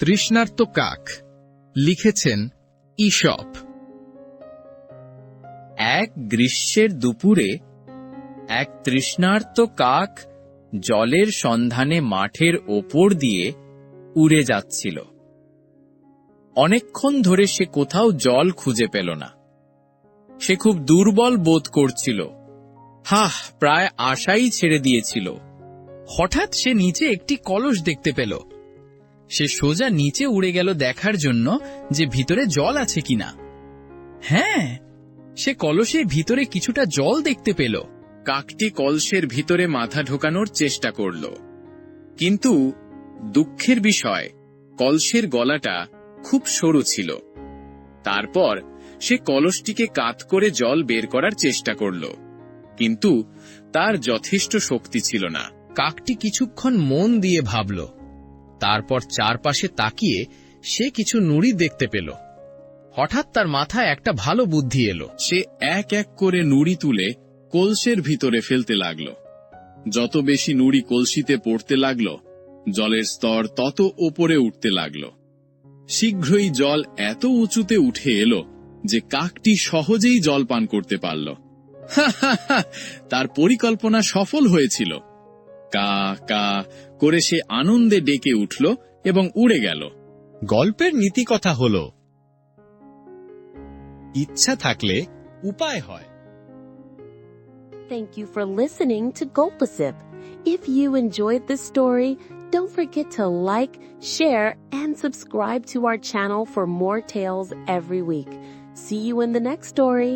তৃষ্ণার্ত কাক লিখেছেন ইশপ এক গ্রীষ্মের দুপুরে এক তৃষ্ণার্ত কাক জলের সন্ধানে মাঠের ওপর দিয়ে উড়ে যাচ্ছিল। অনেকক্ষণ ধরে সে কোথাও জল খুঁজে পেল না। সে খুব দুর্বল বোধ করছিল। হাহ, প্রায় আশাই ছেড়ে দিয়েছিল। হঠাৎ সে নিচে একটি কলস দেখতে পেল। সে সোজা নিচে উড়ে গেল দেখার জন্য যে ভিতরে জল আছে কিনা। হ্যাঁ সে কলসের ভিতরে কিছুটা জল দেখতে পেল। কাকটি কলসের ভিতরে মাথা ঢোকানোর চেষ্টা করল। কিন্তু দুঃখের বিষয়, কলসের গলাটা খুব সরু ছিল। তারপর সে কলসটিকে কাত করে জল বের করার চেষ্টা করল। কিন্তু তার যথেষ্ট শক্তি ছিল না। কাকটি কিছুক্ষণ মন দিয়ে ভাবল তারপর চারপাশে তাকিয়ে সে কিছু নুড়ি দেখতে পেল। হঠাৎ তার মাথায় একটা ভালো বুদ্ধি এলো। সে এক এক করে নুড়ি তুলে কলসের ভিতরে ফেলতে লাগল। যত বেশি নুড়ি কলসিতে পড়তে লাগল, জলের স্তর তত ওপরে উঠতে লাগল। শীঘ্রই জল এত উঁচুতে উঠে এলো যে কাকটি সহজেই জল পান করতে পারল। তার পরিকল্পনা সফল হয়েছিল। কা কা করে সে আনন্দে ডেকে উঠল এবং উড়ে গেল গল্পের নীতি কথা হল ইচ্ছা থাকলে উপায় হয় Thank you for listening to Gulpasip. If you enjoyed this story, don't forget to like, share, and subscribe to our channel for more tales every week. See you in the next story.